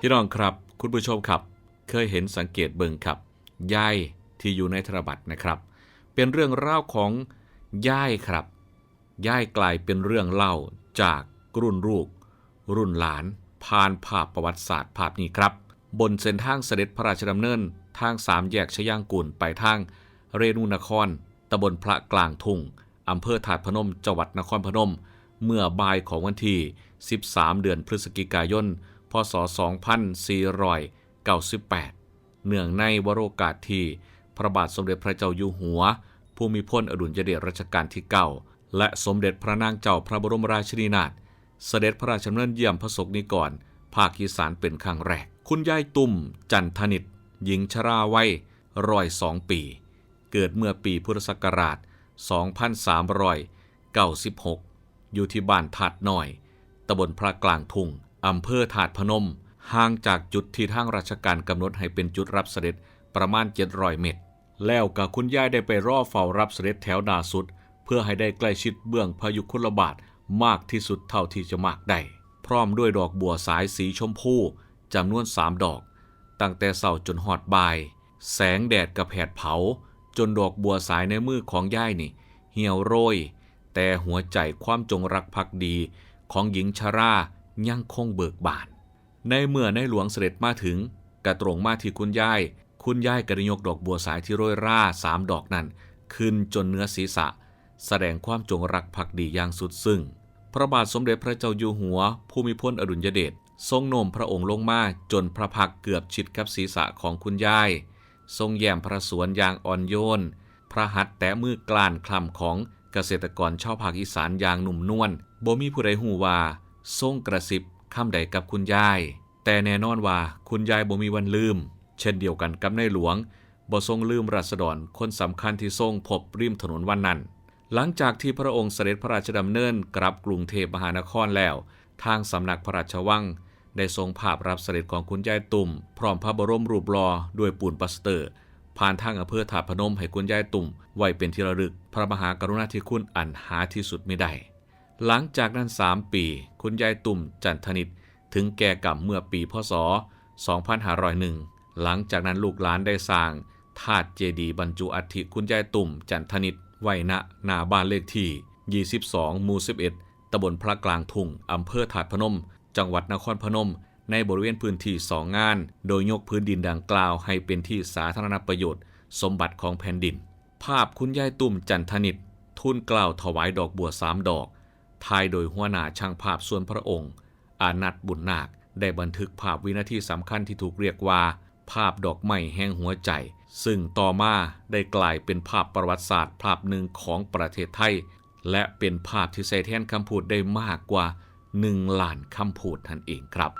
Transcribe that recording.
พี่น้องครับ คุณผู้ชมครับ เคยเห็นสังเกตเบิ่งครับย่ายที่อยู่ในธนบัตรนะครับ เป็นเรื่องเล่าของย่ายครับย่ายกลายเป็นเรื่องเล่าจากรุ่นลูก รุ่นหลาน ผ่านภาพประวัติศาสตร์ภาพนี้ครับ บนเส้นทางเสด็จพระราชดำเนิน ทางสามแยกชยางกูลไปทาง เรนูนครตำบลพระกลางทุ่งอำเภอถาดพนมจังหวัดนครพนม เมื่อบ่ายของวันที่ 13 เดือนพฤศจิกายน ศ 2498 เนื่องในวโรกาสที่พระบาทสมเด็จพระเจ้าอยู่หัวภูมิพลอดุลยเดชรัชกาลที่9และสมเด็จพระนางเจ้าพระบรมราชินีนาถเสด็จพระราชดำเนินเยี่ยมพระศกนิกรภาคอีสานเป็นครั้งแรก คุณยายตุ่มจันทนิตหญิงชราวัยร้อยสองปี เกิดเมื่อปีพุทธศักราช 2396 อยู่ที่บ้านถาดน้อยตำบลพระกลางทุ่ง อำเภอถาดพนม ห่างจากจุดที่ทางราชการกำหนดให้เป็นจุดรับเสด็จประมาณ 700 เมตร แล้วกับคุณยายได้ไปรอเฝ้ารับเสด็จแถวนาสุด เพื่อให้ได้ใกล้ชิดเบื้องพยุคุลบาทมากที่สุดเท่าที่จะมากได้ พร้อมด้วยดอกบัวสายสีชมพูจำนวนสามดอก ตั้งแต่เสาจนหอดบ่าย แสงแดดกระแผดเผา จนดอกบัวสายในมือของย่ายนี่ เหี่ยวโรย แต่หัวใจความจงรักภักดีของหญิงชรา ยังคงเบิกบาน ในเมื่อในหลวงเสด็จมาถึงกระตรงมาที่คุณยาย คุณยายกระยกดอกบัวสายที่โรยราสามดอกนั้น ขึ้นจนเนื้อศีรษะ แสดงความจงรักภักดีอย่างสุดซึ้งพระบาทสมเด็จพระเจ้าอยู่หัวภูมิพลอดุลยเดชทรงโน้มพระองค์ลงมาจนพระพักเกือบชิดกับศีรษะของคุณยาย ทรงแย้มพระสวนอย่างอ่อนโยน พระหัตถ์แตะมือกลานคลำของเกษตรกรชาวภาคอีสานอย่างหนุ่มนวลบ่มีผู้ใดหูว่า ทรงกระซิบคำใดกับคุณยาย แต่แน่นอนว่าคุณยายบ่มีวันลืม เช่นเดียวกันกับในหลวงบ่ทรงลืมราษฎรคนสำคัญที่ทรงพบริมถนนวันนั้น หลังจากที่พระองค์เสด็จพระราชดำเนินกลับกรุงเทพมหานครแล้ว ทางสำนักพระราชวัง ได้ทรงภาพรับเสด็จของคุณยายตุ่ม พร้อมพระบรมรูปหลอด้วยปูนปลาสเตอร์ ผ่านทางอำเภอถาพนมให้คุณยายตุ่ม ไว้เป็นที่ระลึก พระมหากรุณาธิคุณอันหาที่สุดไม่ได้ หลังจากนั้น 3 ปี คุณยายตุ่มจันทนิตถึงแก่กรรมเมื่อปีพศ 2501 หลังจากนั้นลูกหลานได้สร้างธาตุเจดีย์บรรจุอัฐิคุณยายตุ่มจันทนิตไว้ณหน้าบ้านเลขที่ 22 หมู่ 11 ตำบลพระกลางทุ่ง อำเภอถาดพนม จังหวัดนครพนม ในบริเวณพื้นที่สองงาน โดยยกพื้นดินดังกล่าวให้เป็นที่สาธารณประโยชน์ สมบัติของแผ่นดิน ภาพคุณยายตุ่มจันทนิต ทุนกล่าวถวายดอกบัวสามดอก ทายโดยหัวหน้าช่างภาพส่วนพระองค์ อานัตบุญนาคได้บันทึกภาพวินาทีสำคัญที่ถูกเรียกว่า ภาพดอกไม้แห่งหัวใจ ซึ่งต่อมาได้กลายเป็นภาพประวัติศาสตร์ ภาพหนึ่งของประเทศไทย และเป็นภาพที่ใส่แทนคำพูดได้มากกว่า 1 ล้านคำพูดท่านเองครับ